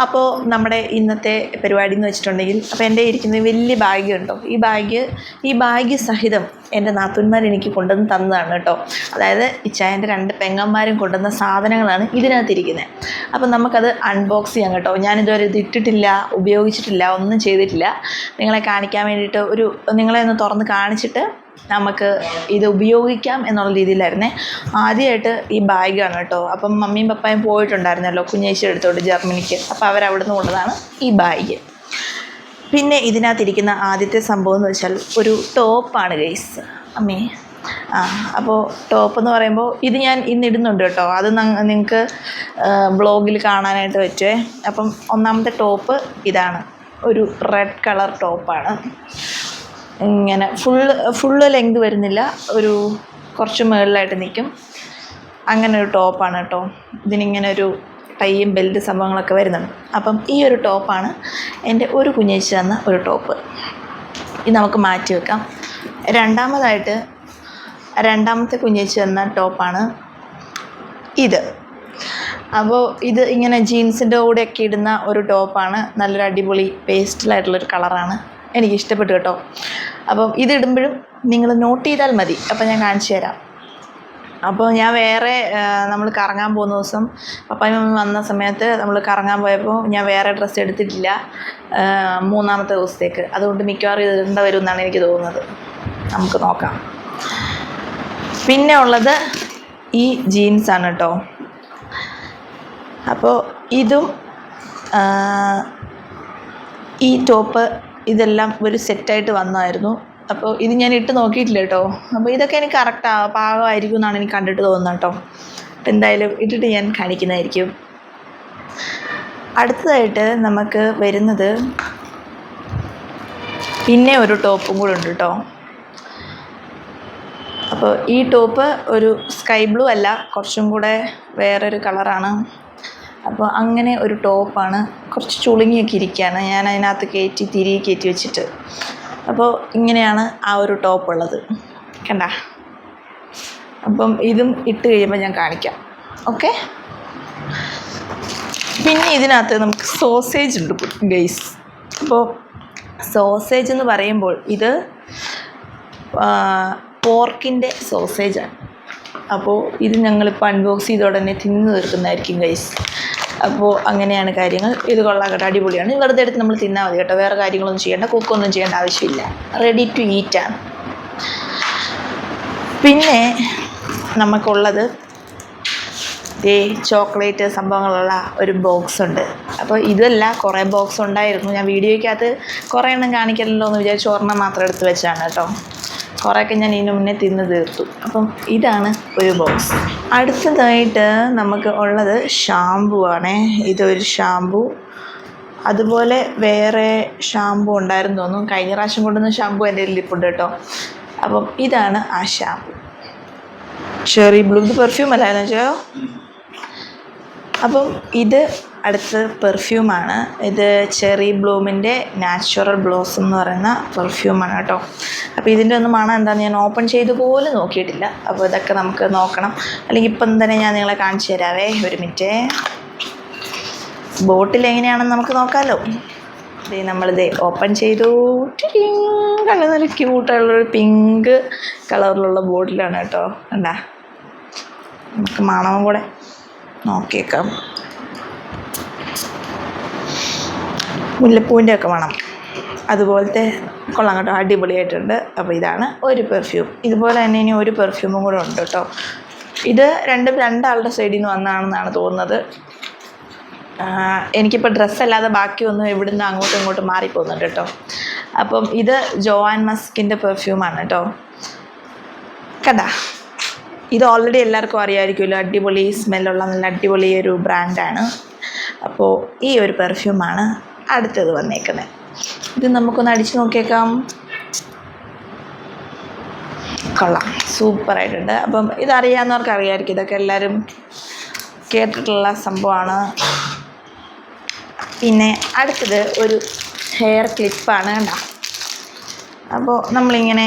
അപ്പോൾ നമ്മുടെ ഇന്നത്തെ പരിപാടി എന്ന് വെച്ചിട്ടുണ്ടെങ്കിൽ അപ്പോൾ എന്റെ ഇരിക്കുന്ന വലിയ ബാഗ് ഉണ്ടോ? ഈ ഭാഗ്യ ഈ ഭാഗ്യ സഹിതം എന്റെ നാത്തൂന്മാർ എനിക്ക് കൊണ്ടുവന്ന് തന്നതാണ് കേട്ടോ. അതായത് ഇച്ചായന്റെ രണ്ട് പെങ്ങന്മാരും കൊണ്ടുവന്ന സാധനങ്ങളാണ് ഇതിനകത്തിരിക്കുന്നത് അപ്പോൾ നമുക്കത് അൺബോക്സ് ചെയ്യാം കേട്ടോ. ഞാനിതുവരെ ഇത് ഇട്ടിട്ടില്ല ഉപയോഗിച്ചിട്ടില്ല ഒന്നും ചെയ്തിട്ടില്ല. നിങ്ങളെ കാണിക്കാൻ വേണ്ടിയിട്ട് ഒരു നിങ്ങളെ ഒന്ന് തുറന്ന് കാണിച്ചിട്ട് നമുക്ക് ഇത് ഉപയോഗിക്കാം എന്നുള്ള രീതിയിലായിരുന്നേ. ആദ്യമായിട്ട് ഈ ബാഗാണ് കേട്ടോ. അപ്പം മമ്മിയും പപ്പായും പോയിട്ടുണ്ടായിരുന്നല്ലോ കുഞ്ഞേച്ചി എടുത്തോട്ട് ജർമ്മനിക്ക്. അപ്പോൾ നിന്ന് കൊണ്ടതാണ് ഈ ബാഗ് പിന്നെ ഇതിനകത്തിരിക്കുന്ന ആദ്യത്തെ സംഭവം എന്ന് വെച്ചാൽ ഒരു ടോപ്പാണ് ഗൈസ് അമ്മേ ആ അപ്പോൾ ടോപ്പ് എന്ന് പറയുമ്പോൾ ഇത് ഞാൻ ഇന്ന് ഇടുന്നുണ്ട് കേട്ടോ. അത് നിങ്ങൾക്ക് ബ്ലോഗിൽ കാണാനായിട്ട് പറ്റുമേ അപ്പം ഒന്നാമത്തെ ടോപ്പ് ഇതാണ്. ഒരു റെഡ് കളർ ടോപ്പാണ് ഇങ്ങനെ ഫുള്ള് ഫുള്ള് ലെങ്ത് വരുന്നില്ല. ഒരു കുറച്ച് മുകളിലായിട്ട് നിൽക്കും അങ്ങനെ ഒരു ടോപ്പാണ് കേട്ടോ. ഇതിനിങ്ങനെ ഒരു ടൈയും ബെൽറ്റ് സംഭവങ്ങളൊക്കെ വരുന്നുണ്ട്. അപ്പം ഈ ഒരു ടോപ്പാണ് എന്റെ ഒരു കുഞ്ഞേച്ചി തന്ന ഒരു ടോപ്പ് ഇത് നമുക്ക് മാറ്റി വെക്കാം. രണ്ടാമതായിട്ട് രണ്ടാമത്തെ കുഞ്ഞേച്ചി തന്ന ടോപ്പാണ് ഇത്. അപ്പോൾ ഇത് ഇങ്ങനെ ജീൻസിന്റെ ഒക്കെ ഇടുന്ന ഒരു ടോപ്പാണ്. നല്ലൊരു അടിപൊളി പേസ്റ്റലായിട്ടുള്ളൊരു കളറാണ്. എനിക്ക് ഇഷ്ടപ്പെട്ടു കേട്ടോ. അപ്പം ഇതിടുമ്പോഴും നിങ്ങൾ നോട്ട് ചെയ്താൽ മതി. അപ്പോൾ ഞാൻ കാണിച്ചു തരാം. അപ്പോൾ ഞാൻ വേറെ നമ്മൾ കറങ്ങാൻ പോകുന്ന ദിവസം പപ്പായും മമ്മി വന്ന സമയത്ത് നമ്മൾ കറങ്ങാൻ പോയപ്പോൾ ഞാൻ വേറെ ഡ്രസ്സ് എടുത്തിട്ടില്ല. മൂന്നാമത്തെ ദിവസത്തേക്ക്. അതുകൊണ്ട് മിക്കവാറും ഇത് ഇടേണ്ട വരും എന്നാണ് എനിക്ക് തോന്നുന്നത്. നമുക്ക് നോക്കാം. പിന്നെ ഉള്ളത് ഈ ജീൻസാണ് കേട്ടോ അപ്പോൾ ഇതും ഈ ടോപ്പ് ഇതെല്ലാം ഒരു സെറ്റായിട്ട് വന്നായിരുന്നു. അപ്പോൾ ഇത് ഞാൻ ഇട്ട് നോക്കിയിട്ടില്ല കേട്ടോ അപ്പോൾ ഇതൊക്കെ എനിക്ക് കറക്റ്റ് പാകമായിരിക്കും എന്നാണ് എനിക്ക് കണ്ടിട്ട് തോന്നുന്നത് കേട്ടോ അപ്പോൾ എന്തായാലും ഇട്ടിട്ട് ഞാൻ കാണിക്കുന്നതായിരിക്കും. അടുത്തതായിട്ട് നമുക്ക് വരുന്നത് പിന്നെ ഒരു ടോപ്പും കൂടെ ഉണ്ട് കേട്ടോ അപ്പോൾ ഈ ടോപ്പ് ഒരു സ്കൈ ബ്ലൂ അല്ല കുറച്ചും കൂടെ വേറൊരു കളറാണ്. അപ്പോൾ അങ്ങനെ ഒരു ടോപ്പാണ്. കുറച്ച് ചുളുങ്ങിയൊക്കെ ഇരിക്കുകയാണ് ഞാൻ അതിനകത്ത് കയറ്റി തിരികെ കയറ്റി വെച്ചിട്ട്. അപ്പോൾ ഇങ്ങനെയാണ് ആ ഒരു ടോപ്പ് ഉള്ളത്. കണ്ട? അപ്പം ഇതും ഇട്ട് കഴിയുമ്പോൾ ഞാൻ കാണിക്കാം. ഓക്കെ? പിന്നെ ഇതിനകത്ത് നമുക്ക് സോസേജ് ഉണ്ട് ഗൈസ്. അപ്പോൾ സോസേജ് എന്ന് പറയുമ്പോൾ ഇത് പോർക്കിന്റെ സോസേജാണ്. അപ്പോൾ ഇത് ഞങ്ങളിപ്പോൾ അൺബോക്സ് ചെയ്ത ഉടനെ തിന്ന് തീർക്കുന്നതായിരിക്കും ഗൈസ് അപ്പോൾ അങ്ങനെയാണ് കാര്യങ്ങൾ. ഇത് കൊള്ളാം അടിപൊളിയാണ്. വെറുതെ എടുത്ത് നമ്മൾ തിന്നാൽ മതി കേട്ടോ. വേറെ കാര്യങ്ങളൊന്നും ചെയ്യേണ്ട കുക്കൊന്നും ചെയ്യേണ്ട ആവശ്യമില്ല. റെഡി ടു ഈറ്റ് ആണ്. പിന്നെ നമുക്കുള്ളത് ഈ ചോക്ലേറ്റ് സംഭവങ്ങളുള്ള ഒരു ബോക്സ് ഉണ്ട്. അപ്പോൾ ഇതല്ല കുറേ ബോക്സ് ഉണ്ടായിരുന്നു. ഞാൻ വീഡിയോയ്ക്കകത്ത് കുറേ എണ്ണം കാണിക്കലല്ലോ എന്ന് വിചാരിച്ച് ഒരെണ്ണം മാത്രം എടുത്ത് വെച്ചാണ് കേട്ടോ. കുറേയൊക്കെ ഞാൻ ഇതിന് മുന്നേ തിന്ന് തീർത്തു. അപ്പം ഇതാണ് ഒരു ബോക്സ് അടുത്തതായിട്ട് നമുക്ക് ഉള്ളത് ഷാമ്പു ആണേ. ഇതൊരു ഷാമ്പു അതുപോലെ വേറെ ഷാമ്പു ഉണ്ടായിരുന്നു തോന്നുന്നു. കഴിഞ്ഞ പ്രാവശ്യം കൊണ്ടുവന്ന ഷാമ്പു എന്റെ ലിപ്പുണ്ട് കേട്ടോ. അപ്പം ഇതാണ് ആ ഷാമ്പു ഷെറി ബ്ലൂ പെർഫ്യൂം അല്ലായിരുന്നു വെച്ചോ അപ്പം ഇത് അടുത്ത പെർഫ്യൂമാണ്. ഇത് ചെറി ബ്ലൂമിന്റെ നാച്ചുറൽ ബ്ലോസം എന്ന് പറയുന്ന പെർഫ്യൂമാണ് കേട്ടോ. അപ്പോൾ ഇതിന്റെ ഒന്ന് മണം എന്താണെന്ന് ഞാൻ ഓപ്പൺ ചെയ്ത് പോലും നോക്കിയിട്ടില്ല. അപ്പോൾ ഇതൊക്കെ നമുക്ക് നോക്കണം. അല്ലെങ്കിൽ ഇപ്പം തന്നെ ഞാൻ നിങ്ങളെ കാണിച്ചു തരാവേ. ഒരു മിനിറ്റ്. ബോട്ടിൽ എങ്ങനെയാണെന്ന് നമുക്ക് നോക്കാമല്ലോ ഇത് നമ്മളിത് ഓപ്പൺ ചെയ്തു. കണ്ടോ നല്ല ക്യൂട്ടായിട്ടുള്ളൊരു പിങ്ക് കളറിലുള്ള ബോട്ടിലാണ് കേട്ടോ. കണ്ടാ? നമുക്ക് മണവും കൂടെ നോക്കിയേക്കാം. മുല്ലപ്പൂവിന്റെ ഒക്കെ മണം. അതുപോലത്തെ കൊള്ളാം കേട്ടോ അടിപൊളിയായിട്ടുണ്ട്. അപ്പോൾ ഇതാണ് ഒരു പെർഫ്യൂം ഇതുപോലെ തന്നെ ഇനി ഒരു പെർഫ്യൂമും കൂടെ ഉണ്ട് കേട്ടോ. ഇത് രണ്ടും രണ്ടാളുടെ സൈഡിൽ നിന്ന് വന്നതാണെന്നാണ് തോന്നുന്നത്. എനിക്കിപ്പോൾ ഡ്രസ്സല്ലാതെ ബാക്കിയൊന്നും ഇവിടുന്ന് അങ്ങോട്ടും ഇങ്ങോട്ടും മാറിപ്പോകുന്നുണ്ട് കേട്ടോ. അപ്പം ഇത് ജോവാൻ മസ്കിന്റെ പെർഫ്യൂമാണ് കേട്ടോ. കണ്ടാ? ഇത് ഓൾറെഡി എല്ലാവർക്കും അറിയാമായിരിക്കുമല്ലോ അടിപൊളി സ്മെല്ലുള്ള നല്ല അടിപൊളി ഒരു ബ്രാൻഡാണ് അപ്പോൾ ഈ ഒരു പെർഫ്യൂമാണ് അടുത്തത് വന്നേക്കുന്നത് ഇത് നമുക്കൊന്ന് അടിച്ചു നോക്കിയേക്കാം. കൊള്ളാം. സൂപ്പറായിട്ടുണ്ട്. അപ്പം ഇതറിയാവുന്നവർക്ക് അറിയാമായിരിക്കും ഇതൊക്കെ എല്ലാവരും കേട്ടിട്ടുള്ള സംഭവമാണ്. പിന്നെ അടുത്തത് ഒരു ഹെയർ ക്ലിപ്പാണ് കണ്ട? അപ്പോൾ നമ്മളിങ്ങനെ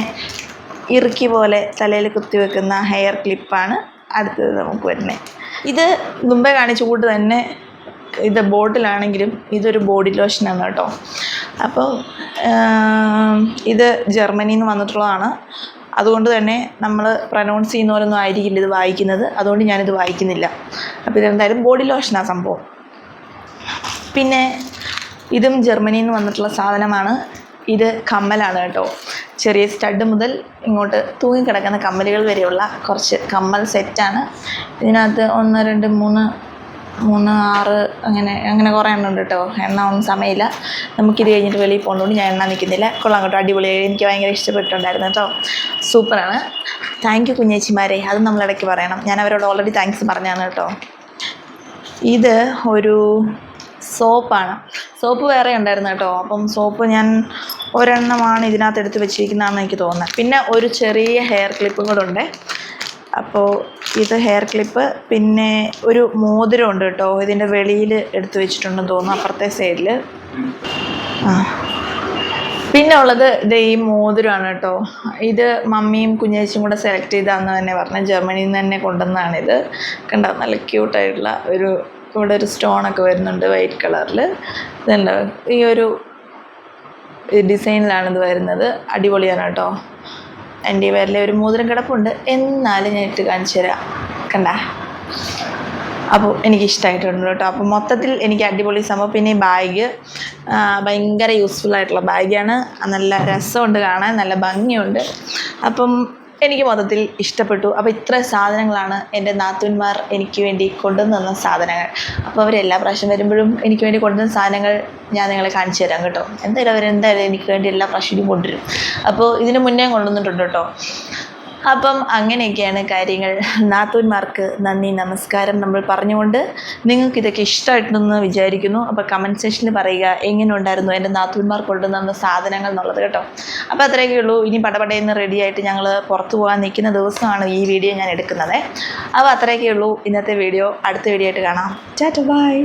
ഇറുക്കി പോലെ തലയിൽ കുത്തി വെക്കുന്ന ഹെയർ ക്ലിപ്പാണ് അടുത്തത് നമുക്ക് വരുന്നത്. ഇത് മുമ്പേ കാണിച്ച കൂട്ട് തന്നെ ഇത് ബോട്ടിലാണെങ്കിലും ഇതൊരു ബോഡി ലോഷനാണ് കേട്ടോ. അപ്പോൾ ഇത് ജർമ്മനിയിൽ നിന്ന് വന്നിട്ടുള്ളതാണ്. അതുകൊണ്ട് തന്നെ നമ്മൾ പ്രനൗൺസ് ചെയ്യുന്ന പോലൊന്നും ആയിരിക്കില്ല ഇത് വായിക്കുന്നത്. അതുകൊണ്ട് ഞാനിത് വായിക്കുന്നില്ല. അപ്പോൾ ഇതെന്തായാലും ബോഡി ലോഷനാണ് സംഭവം. പിന്നെ ഇതും ജർമ്മനിയിൽ നിന്ന് വന്നിട്ടുള്ള സാധനമാണ്. ഇത് കമ്മലാണ് കേട്ടോ. ചെറിയ സ്റ്റഡ് മുതൽ ഇങ്ങോട്ട് തൂങ്ങിക്കിടക്കുന്ന കമ്മലുകൾ വരെയുള്ള കുറച്ച് കമ്മൽ സെറ്റാണ്. ഇതിനകത്ത് ഒന്ന് രണ്ട് മൂന്ന് മൂന്ന് ആറ് അങ്ങനെ അങ്ങനെ കുറേ എണ്ണം ഉണ്ട് കേട്ടോ. എണ്ണ ഒന്നും സമയമില്ല. നമുക്കിത് കഴിഞ്ഞിട്ട് വെളിയിൽ പോകുന്നതുകൊണ്ട് ഞാൻ എണ്ണ നിൽക്കുന്നില്ല. കൊള്ളാം കേട്ടോ അടിപൊളിയായി. എനിക്ക് ഭയങ്കര ഇഷ്ടപ്പെട്ടിട്ടുണ്ടായിരുന്നു കേട്ടോ. സൂപ്പറാണ്. താങ്ക് യു കുഞ്ഞേച്ചിമാരെ. അത് നമ്മൾ ഇടയ്ക്ക് പറയണം. ഞാൻ അവരോട് ഓൾറെഡി താങ്ക്സ് പറഞ്ഞാണ് കേട്ടോ. ഇത് ഒരു സോപ്പാണ്. സോപ്പ് വേറെ ഉണ്ടായിരുന്നു കേട്ടോ. അപ്പം സോപ്പ് ഞാൻ ഒരെണ്ണമാണ് ഇതിനകത്ത് എടുത്ത് വെച്ചിരിക്കുന്നതെന്ന് എനിക്ക് തോന്നുന്നത്. പിന്നെ ഒരു ചെറിയ ഹെയർ ക്ലിപ്പും കൂടെ ഉണ്ട്. അപ്പോൾ ഇത് ഹെയർ ക്ലിപ്പ് പിന്നെ ഒരു മോതിരം ഉണ്ട് കേട്ടോ. ഇതിന്റെ വെളിയിൽ എടുത്തു വെച്ചിട്ടുണ്ടെന്ന് തോന്നുന്നു അപ്പുറത്തെ സൈഡിൽ ആ. പിന്നെ ഉള്ളത് ഇത് ഈ മോതിരമാണ് കേട്ടോ. ഇത് മമ്മിയും കുഞ്ഞേച്ചിയും കൂടെ സെലക്ട് ചെയ്താന്ന് തന്നെ പറഞ്ഞു ജർമ്മനിയിൽ നിന്ന് തന്നെ കൊണ്ടുവന്നതാണിത്. കണ്ടോ? നല്ല ക്യൂട്ടായിട്ടുള്ള ഒരു ഇവിടെ ഒരു സ്റ്റോണൊക്കെ വരുന്നുണ്ട് വൈറ്റ് കളറിൽ ഇതുണ്ടോ? ഈ ഒരു ഡിസൈനിലാണ് ഇത് വരുന്നത്. അടിപൊളിയാണ് കേട്ടോ. എന്റെ ഈ വിരലിൽ ഒരു മോതിരം കിടപ്പുണ്ട്. എന്നാലും ഞാൻ ഇട്ട് കാണിച്ചു തരാം. കണ്ട? അപ്പോൾ എനിക്ക് ഇഷ്ടമായിട്ടുണ്ട് കേട്ടോ. അപ്പോൾ മൊത്തത്തിൽ എനിക്ക് അടിപൊളി സംഭവം. പിന്നെ ഈ ബാഗ് ഭയങ്കര യൂസ്ഫുൾ ആയിട്ടുള്ള ബാഗാണ്. നല്ല രസമുണ്ട് കാണാൻ. നല്ല ഭംഗിയുണ്ട്. അപ്പം എനിക്ക് മൊത്തത്തിൽ ഇഷ്ടപ്പെട്ടു. അപ്പോൾ ഇത്ര സാധനങ്ങളാണ് എന്റെ നാത്തൂന്മാർ എനിക്ക് വേണ്ടി കൊണ്ടുവന്ന് സാധനങ്ങൾ. അപ്പോൾ അവർ എല്ലാ പ്രാവശ്യം വരുമ്പോഴും എനിക്ക് വേണ്ടി കൊണ്ടുവന്ന സാധനങ്ങൾ ഞാൻ നിങ്ങളെ കാണിച്ചു തരാം കേട്ടോ. എന്തായാലും അവരെന്തായാലും എനിക്ക് വേണ്ടി എല്ലാ പ്രാവശ്യവും കൊണ്ടുവരും. അപ്പോൾ ഇതിന് മുന്നേ കൊണ്ടുവന്നിട്ടുണ്ട് കേട്ടോ. അപ്പം അങ്ങനെയൊക്കെയാണ് കാര്യങ്ങൾ. നാത്തൂന്മാർക്ക് നന്ദി നമസ്കാരം നമ്മൾ പറഞ്ഞുകൊണ്ട് നിങ്ങൾക്ക് ഇതൊക്കെ ഇഷ്ടമായിട്ടുണ്ടെന്ന് വിചാരിക്കുന്നു. അപ്പോൾ കമന്റ് സെക്ഷനിൽ പറയുക എങ്ങനെ ഉണ്ടായിരുന്നു എന്റെ നാത്തൂന്മാർ കൊണ്ടുവന്ന സാധനങ്ങൾ എന്നുള്ളത് കേട്ടോ. അപ്പോൾ അത്രയൊക്കെ ഉള്ളൂ. ഇനി പടപടയെന്ന് റെഡിയായിട്ട് ഞങ്ങൾ പുറത്തു പോകാൻ നിൽക്കുന്ന ദിവസമാണ് ഈ വീഡിയോ ഞാൻ എടുക്കുന്നത്. അപ്പോൾ അത്രയൊക്കെ ഉള്ളൂ. ഇന്നത്തെ വീഡിയോ അടുത്ത വീഡിയോ ആയിട്ട് കാണാം. ചാറ്റ ബൈ